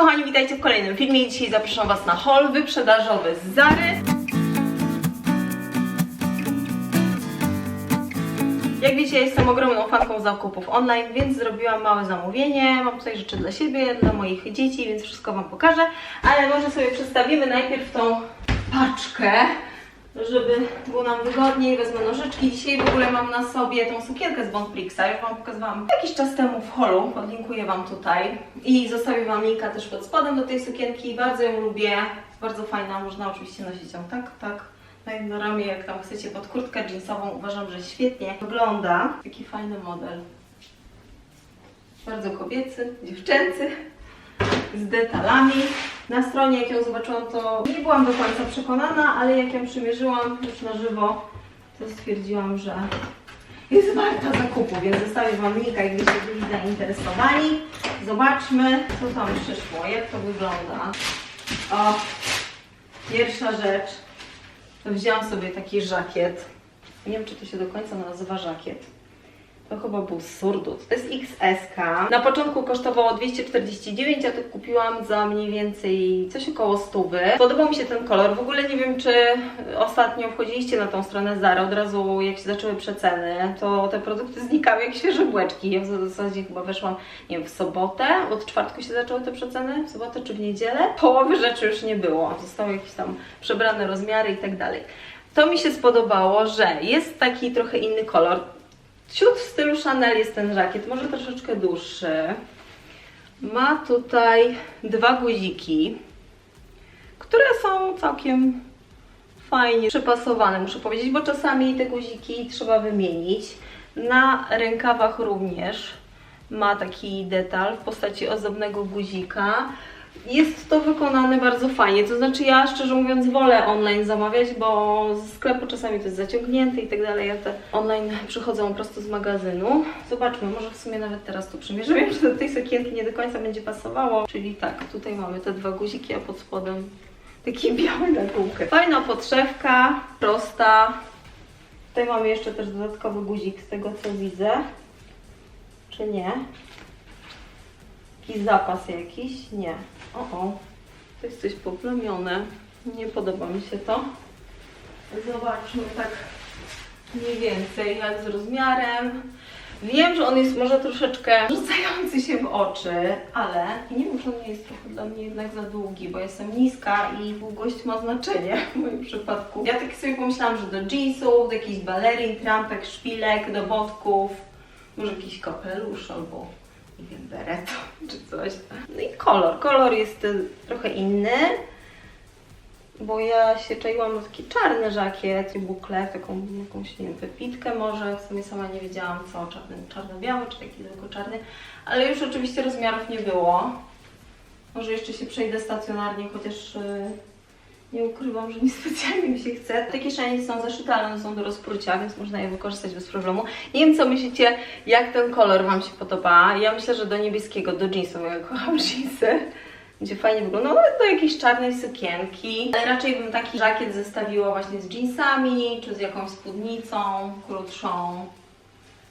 kochani, witajcie w kolejnym filmie. Dzisiaj zapraszam Was na haul wyprzedażowy z Zary. Jak wiecie, jestem ogromną fanką zakupów online, więc zrobiłam małe zamówienie. Mam tutaj rzeczy dla siebie, dla moich dzieci, więc wszystko Wam pokażę. Ale może sobie przedstawimy najpierw tą paczkę, żeby było nam wygodniej. Wezmę nożyczki. Dzisiaj w ogóle mam na sobie tą sukienkę z Bonprixa. Już Wam pokazywałam jakiś czas temu w holu. Podlinkuję Wam tutaj. I zostawię Wam linka też pod spodem do tej sukienki. Bardzo ją lubię. Bardzo fajna. Można oczywiście nosić ją tak, tak na jedno ramię, jak tam chcecie, pod kurtkę jeansową. Uważam, że świetnie wygląda. Taki fajny model. Bardzo kobiecy, dziewczęcy, z detalami. Na stronie, jak ją zobaczyłam, to nie byłam do końca przekonana, ale jak ją przymierzyłam już na żywo, to stwierdziłam, że jest warta zakupu, więc zostawię Wam linka, jakbyście byli zainteresowani. Zobaczmy, co tam przyszło, jak to wygląda. O, pierwsza rzecz, to wzięłam sobie taki żakiet. Nie wiem, czy to się do końca nazywa żakiet. To chyba był surdut. To jest XS. Na początku kosztowało 249, a to kupiłam za mniej więcej coś około 100. Podobał mi się ten kolor. W ogóle nie wiem, czy ostatnio wchodziliście na tą stronę Zara, od razu jak się zaczęły przeceny, to te produkty znikały jak świeże bułeczki. Ja w zasadzie chyba weszłam, nie wiem, w sobotę, od czwartku się zaczęły te przeceny, w sobotę czy w niedzielę. Połowy rzeczy już nie było. Zostały jakieś tam przebrane rozmiary i tak dalej. To mi się spodobało, że jest taki trochę inny kolor. Ciut w stylu Chanel jest ten żakiet, może troszeczkę dłuższy. Ma tutaj dwa guziki, które są całkiem fajnie przypasowane, muszę powiedzieć, bo czasami te guziki trzeba wymienić. Na rękawach również ma taki detal w postaci ozdobnego guzika. Jest to wykonane bardzo fajnie, to znaczy ja szczerze mówiąc wolę online zamawiać, bo z sklepu czasami to jest zaciągnięte i tak dalej, ja te online przychodzą prosto z magazynu. Zobaczmy, może w sumie nawet teraz to przymierzę, wiem, że do tej sukienki nie do końca będzie pasowało, czyli tak, tutaj mamy te dwa guziki, a pod spodem taki biały na. Fajna podszewka, prosta. Tutaj mamy jeszcze też dodatkowy guzik z tego co widzę, czy nie? Jakiś zapas jakiś? Nie. O, o. To jest coś poplamione. Nie podoba mi się to. Zobaczmy tak mniej więcej jak z rozmiarem. Wiem, że on jest może troszeczkę rzucający się w oczy, ale nie wiem, on nie jest trochę dla mnie jednak za długi, bo jestem niska i długość ma znaczenie w moim przypadku. Ja tak sobie pomyślałam, że do jeansów, do jakichś balerin, trampek, szpilek, do botków, może jakiś kapelusz albo nie wiem, bereto czy coś. No i kolor. Kolor jest y, trochę inny, bo ja się czaiłam na taki czarny żakiet, bukle, taką jakąś, nie wiem, wypitkę może, w sumie sama nie wiedziałam co, czarny, czarno-biały czy taki tylko czarny, ale już oczywiście rozmiarów nie było. Może jeszcze się przejdę stacjonarnie, chociaż y, nie ukrywam, że nie specjalnie mi się chce. Te kieszenie są zaszyte, ale one są do rozprucia, więc można je wykorzystać bez problemu. Nie wiem, co myślicie, jak ten kolor Wam się podoba. Ja myślę, że do niebieskiego, do jeansów, ja kocham jeansy. Będzie fajnie wyglądał, nawet do jakiejś czarnej sukienki. Ale raczej bym taki żakiet zestawiła właśnie z jeansami, czy z jakąś spódnicą krótszą.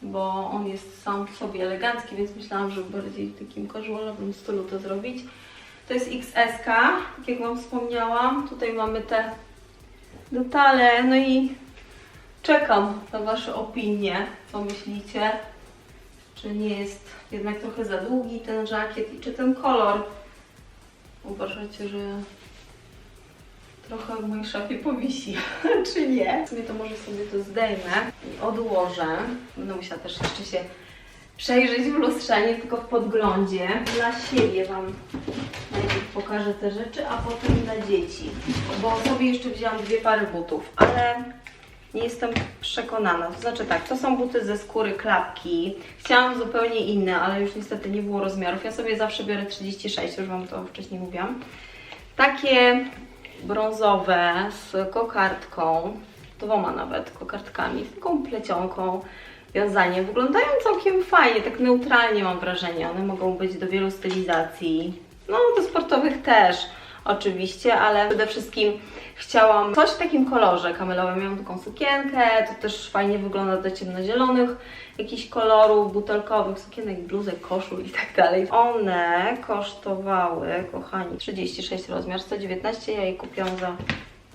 Bo on jest sam w sobie elegancki, więc myślałam, że bardziej w takim casualowym stylu to zrobić. To jest XS, tak jak Wam wspomniałam. Tutaj mamy te detale. No i czekam na Wasze opinie. Co myślicie? Czy nie jest jednak trochę za długi ten żakiet i czy ten kolor uważacie, że trochę w mojej szafie powisi, czy nie? W sumie to może sobie to zdejmę i odłożę. Będę musiała też jeszcze się przejrzeć w lustrze, nie tylko w podglądzie. Dla siebie Wam najpierw pokażę te rzeczy, a potem dla dzieci. Bo sobie jeszcze wzięłam dwie pary butów, ale nie jestem przekonana. To znaczy tak, to są buty ze skóry klapki. Chciałam zupełnie inne, ale już niestety nie było rozmiarów. Ja sobie zawsze biorę 36, już Wam to wcześniej mówiłam. Takie brązowe z kokardką, dwoma nawet kokardkami, z taką plecionką wiązanie. Wyglądają całkiem fajnie, tak neutralnie mam wrażenie. One mogą być do wielu stylizacji. No, do sportowych też oczywiście, ale przede wszystkim chciałam coś w takim kolorze kamelowym. Miałam taką sukienkę, to też fajnie wygląda do ciemnozielonych jakichś kolorów butelkowych, sukienek, bluzek, koszul i tak dalej. One kosztowały, kochani, 36 rozmiar, 119, ja je kupiłam za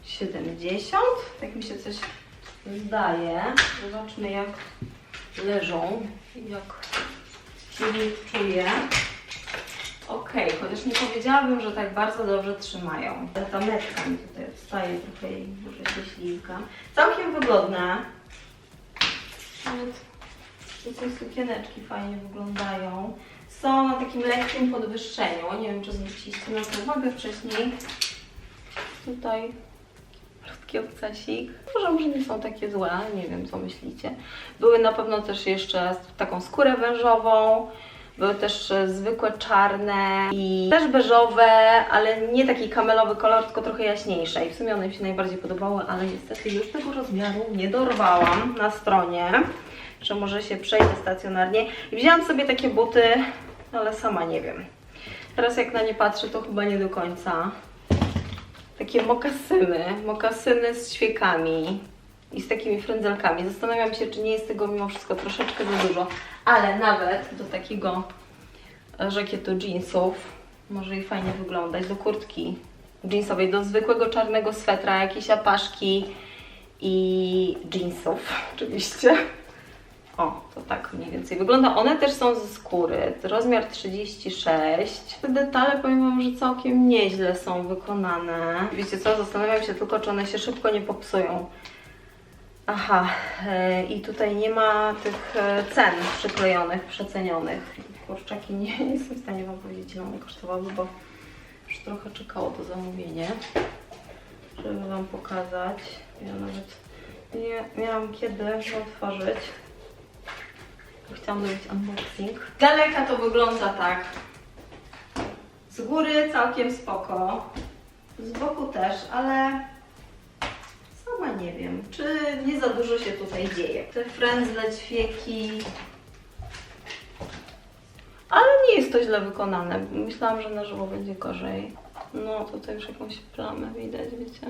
70. Tak mi się coś zdaje. Zobaczmy jak leżą jak się w nich czuję. Okej, chociaż nie powiedziałabym, że tak bardzo dobrze trzymają. Ta metka mi tutaj odstaje trochę i może się ślizga. Całkiem wygodne. Nawet te sukieneczki fajnie wyglądają. Są na takim lekkim podwyższeniu. Nie wiem, czy zwróciliście na to uwagę wcześniej. Tutaj malutki obcasik. Może, może nie są takie złe, nie wiem co myślicie. Były na pewno też jeszcze taką skórę wężową. Były też e, zwykłe czarne i też beżowe, ale nie taki kamelowy kolor, tylko trochę jaśniejsze. I w sumie one mi się najbardziej podobały, ale niestety już tego rozmiaru nie dorwałam na stronie, że może się przejdę stacjonarnie. I wzięłam sobie takie buty, ale sama nie wiem. Teraz jak na nie patrzę, to chyba nie do końca. Takie mokasyny, mokasyny z świekami i z takimi frędzelkami. Zastanawiam się, czy nie jest tego mimo wszystko troszeczkę za dużo, ale nawet do takiego żakietu jeansów może i fajnie wyglądać, do kurtki jeansowej, do zwykłego czarnego swetra, jakieś apaszki i jeansów oczywiście. O, to tak mniej więcej wygląda. One też są ze skóry, rozmiar 36. Te detale powiem Wam, że całkiem nieźle są wykonane. Wiecie co, zastanawiam się tylko, czy one się szybko nie popsują. Aha, e, i tutaj nie ma tych e, cen przyklejonych, przecenionych. Kurczaki nie, nie jestem w stanie Wam powiedzieć, ile one kosztowały, bo już trochę czekało to zamówienie, żeby Wam pokazać. Ja nawet nie miałam kiedy je Chciałam zrobić unboxing. Z daleka to wygląda tak. Z góry całkiem spoko. Z boku też, ale sama nie wiem, czy nie za dużo się tutaj dzieje. Te frędzle, ćwieki. Ale nie jest to źle wykonane. Myślałam, że na żywo będzie gorzej. No tutaj już jakąś plamę widać, wiecie?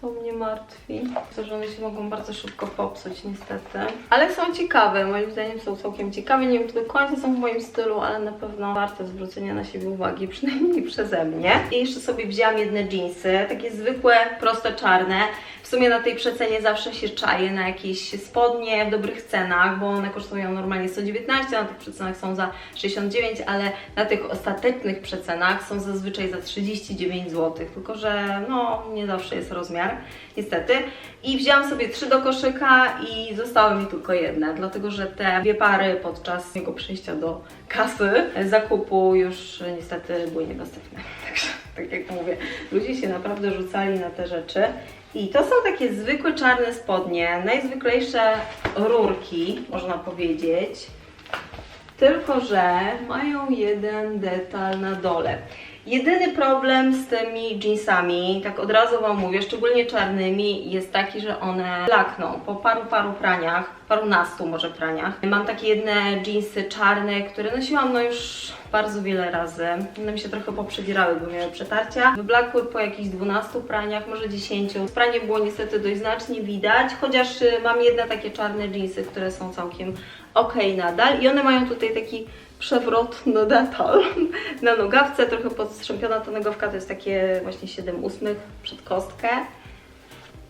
To mnie martwi. To, że one się mogą bardzo szybko popsuć niestety. Ale są ciekawe, moim zdaniem są całkiem ciekawe. Nie wiem, czy do końca są w moim stylu, ale na pewno warte zwrócenia na siebie uwagi, przynajmniej przeze mnie. I jeszcze sobie wzięłam jedne jeansy, takie zwykłe, proste, czarne. W sumie na tej przecenie zawsze się czaję na jakieś spodnie w dobrych cenach, bo one kosztują normalnie 119, a na tych przecenach są za 69, ale na tych ostatecznych przecenach są zazwyczaj za 39 zł. Tylko, że no nie zawsze jest rozmiar, niestety. I wzięłam sobie trzy do koszyka i zostały mi tylko jedne, dlatego że te dwie pary podczas jego przejścia do kasy zakupu już niestety były niedostępne. Także tak jak mówię, ludzie się naprawdę rzucali na te rzeczy. I to są takie zwykłe czarne spodnie, najzwyklejsze rurki, można powiedzieć. Tylko, że mają jeden detal na dole. Jedyny problem z tymi jeansami, tak od razu Wam mówię, szczególnie czarnymi, jest taki, że one lakną po paru, paru praniach, parunastu może praniach. Mam takie jedne jeansy czarne, które nosiłam no już bardzo wiele razy. One mi się trochę poprzebierały, bo miały przetarcia. Wyblakły po jakichś 12 praniach, może 10. Z praniem było niestety dość znacznie widać, chociaż y, mam jedne takie czarne jeansy, które są całkiem ok nadal i one mają tutaj taki przewrotny detal na nogawce, trochę podstrzępiona ta nogawka, to jest takie właśnie 7 ósmych przed kostkę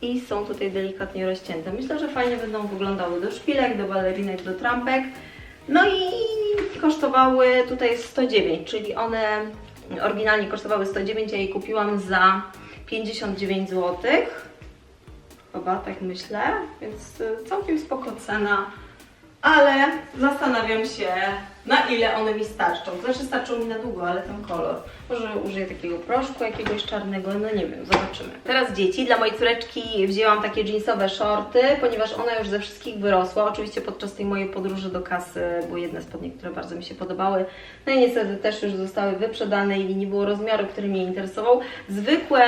i są tutaj delikatnie rozcięte. Myślę, że fajnie będą wyglądały do szpilek, do balerinek, do trampek. No i kosztowały tutaj 109, czyli one oryginalnie kosztowały 109, ja je kupiłam za 59 zł. Chyba tak myślę, więc y, całkiem spoko cena ale zastanawiam się, na ile one mi starczą. To znaczy starczą mi na długo, ale ten kolor. Może użyję takiego proszku jakiegoś czarnego, no nie wiem, zobaczymy. Teraz dzieci. Dla mojej córeczki wzięłam takie jeansowe shorty, ponieważ ona już ze wszystkich wyrosła. Oczywiście podczas tej mojej podróży do kasy były jedne spodnie, które bardzo mi się podobały. No i niestety też już zostały wyprzedane i nie było rozmiaru, który mnie interesował. Zwykłe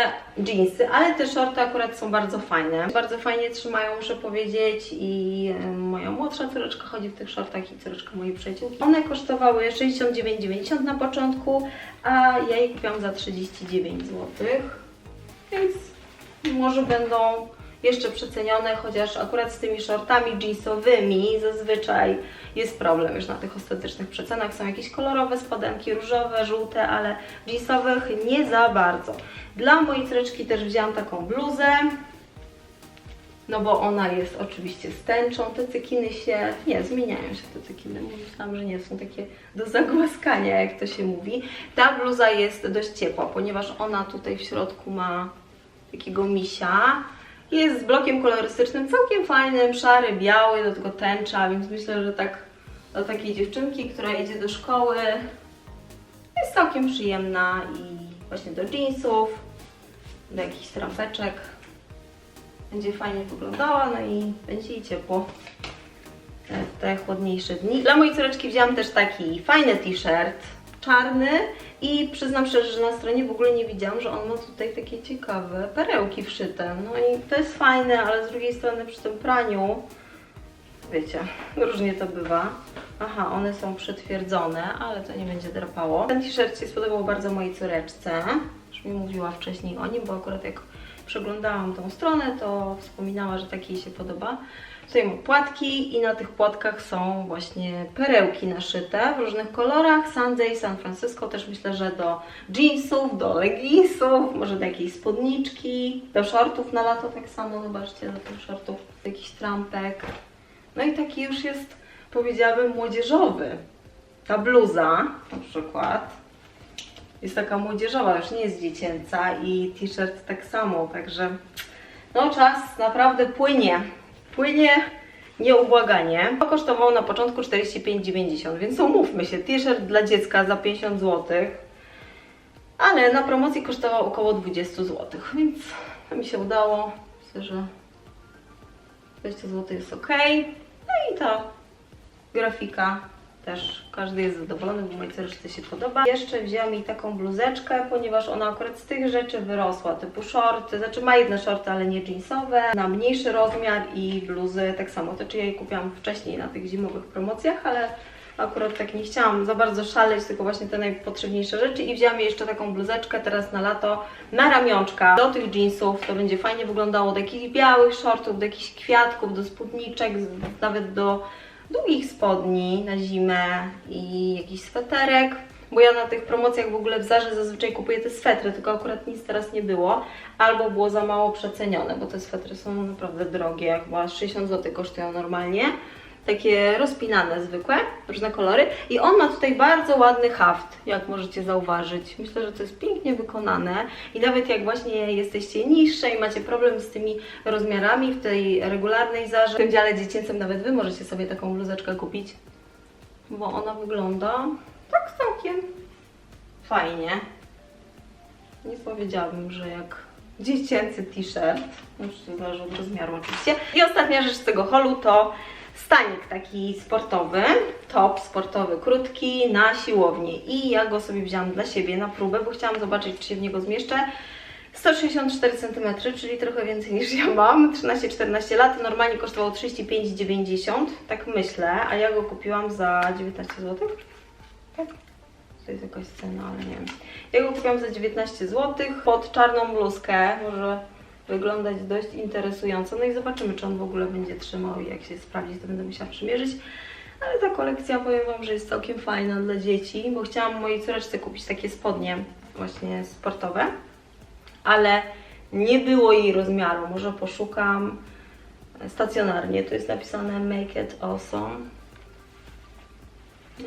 jeansy, ale te shorty akurat są bardzo fajne. Bardzo fajnie trzymają, muszę powiedzieć i moja młodsza córeczka chodzi w tych shortach i córeczka mojej przyjaciółki. One kosztowały 69,90 na początku, a ja je kupiłam za 39 zł. Więc może będą jeszcze przecenione, chociaż akurat z tymi shortami jeansowymi zazwyczaj jest problem już na tych ostatecznych przecenach. Są jakieś kolorowe spodenki, różowe, żółte, ale jeansowych nie za bardzo. Dla mojej córeczki też wzięłam taką bluzę, no bo ona jest oczywiście z tęczą. Te cekiny się, nie, zmieniają się te cekiny. Myślałam, że nie są takie do zagłaskania, jak to się mówi. Ta bluza jest dość ciepła, ponieważ ona tutaj w środku ma takiego misia. Jest z blokiem kolorystycznym, całkiem fajnym, szary, biały, do tego tęcza, więc myślę, że tak dla takiej dziewczynki, która idzie do szkoły, jest całkiem przyjemna i właśnie do jeansów, do jakichś trampeczek. Będzie fajnie wyglądała, no i będzie jej ciepło w te chłodniejsze dni. Dla mojej córeczki wzięłam też taki fajny t-shirt, czarny i przyznam szczerze, że na stronie w ogóle nie widziałam, że on ma tutaj takie ciekawe perełki wszyte. No i to jest fajne, ale z drugiej strony przy tym praniu, wiecie, różnie to bywa. Aha, one są przetwierdzone, ale to nie będzie drapało. Ten t-shirt się spodobał bardzo mojej córeczce. Już mi mówiła wcześniej o nim, bo akurat jak przeglądałam tą stronę, to wspominała, że taki jej się podoba. Tutaj mam płatki i na tych płatkach są właśnie perełki naszyte w różnych kolorach. Sunday, San Francisco też myślę, że do jeansów, do leginsów, może do jakiejś spódniczki, do shortów na lato tak samo, zobaczcie, do tych shortów, do jakichś trampek. No i taki już jest, powiedziałabym, młodzieżowy. Ta bluza na przykład jest taka młodzieżowa, już nie jest dziecięca i t-shirt tak samo, także no czas naprawdę płynie. Płynie nieubłaganie. To kosztowało na początku 45,90, więc umówmy się, t-shirt dla dziecka za 50 zł, ale na promocji kosztował około 20 zł, więc to mi się udało. Myślę, że 20 zł jest ok. No i ta grafika też każdy jest zadowolony, bo mojej córeczce się podoba. Jeszcze wzięłam jej taką bluzeczkę, ponieważ ona akurat z tych rzeczy wyrosła, typu shorty, znaczy ma jedne shorty, ale nie jeansowe, na mniejszy rozmiar i bluzy tak samo. To czy ja jej kupiłam wcześniej na tych zimowych promocjach, ale akurat tak nie chciałam za bardzo szaleć, tylko właśnie te najpotrzebniejsze rzeczy i wzięłam jeszcze taką bluzeczkę teraz na lato, na ramionczka, do tych jeansów, to będzie fajnie wyglądało, do jakichś białych shortów, do jakichś kwiatków, do spódniczek, nawet do długich spodni na zimę i jakiś sweterek. Bo ja na tych promocjach w ogóle w Zarze zazwyczaj kupuję te swetry, tylko akurat nic teraz nie było. Albo było za mało przecenione, bo te swetry są naprawdę drogie, chyba 60 zł kosztują normalnie. Takie rozpinane, zwykłe, różne kolory. I on ma tutaj bardzo ładny haft, jak możecie zauważyć. Myślę, że to jest pięknie wykonane. I nawet jak właśnie jesteście niższe i macie problem z tymi rozmiarami w tej regularnej Zarze, w tym dziale dziecięcym nawet Wy możecie sobie taką bluzeczkę kupić. Bo ona wygląda tak całkiem fajnie. Nie powiedziałabym, że jak dziecięcy t-shirt. Już zależy od rozmiaru oczywiście. I ostatnia rzecz z tego holu to stanik taki sportowy, top sportowy, krótki na siłownię. I ja go sobie wzięłam dla siebie na próbę, bo chciałam zobaczyć, czy się w niego zmieszczę. 164 cm, czyli trochę więcej niż ja mam, 13-14 lat, normalnie kosztował 35,90, tak myślę, a ja go kupiłam za 19 zł. Tak? To jest jakaś cena, ale nie wiem. Ja go kupiłam za 19 zł pod czarną bluzkę, może wyglądać dość interesująco. No i zobaczymy, czy on w ogóle będzie trzymał i jak się sprawdzi, to będę musiała przymierzyć. Ale ta kolekcja, powiem Wam, że jest całkiem fajna dla dzieci, bo chciałam mojej córeczce kupić takie spodnie właśnie sportowe, ale nie było jej rozmiaru. Może poszukam stacjonarnie. Tu jest napisane Make It Awesome.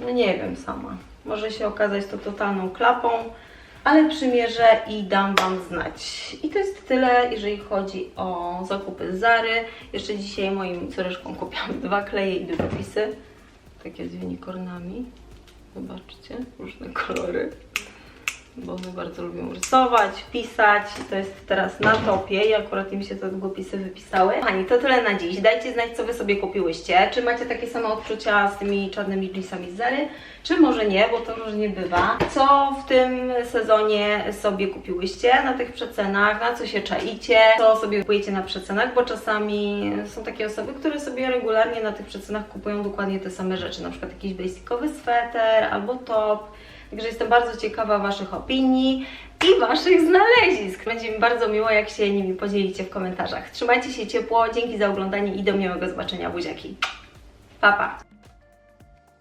No nie wiem sama. Może się okazać to totalną klapą, ale przymierzę i dam Wam znać. I to jest tyle, jeżeli chodzi o zakupy Zary. Jeszcze dzisiaj moim córeczkom kupiłam dwa kleje i długopisy. Takie z unicornami. Zobaczcie, różne kolory. Bo one bardzo lubią rysować, pisać. To jest teraz na topie i akurat im się te długopisy wypisały. Kochani, to tyle na dziś. Dajcie znać, co Wy sobie kupiłyście. Czy macie takie same odczucia z tymi czarnymi jeansami z Zary, czy może nie, bo to różnie bywa. Co w tym sezonie sobie kupiłyście na tych przecenach, na co się czaicie, co sobie kupujecie na przecenach, bo czasami są takie osoby, które sobie regularnie na tych przecenach kupują dokładnie te same rzeczy, na przykład jakiś basicowy sweter albo top, Także jestem bardzo ciekawa Waszych opinii i Waszych znalezisk. Będzie mi bardzo miło, jak się nimi podzielicie w komentarzach. Trzymajcie się ciepło, dzięki za oglądanie i do miłego zobaczenia, buziaki. Pa, pa!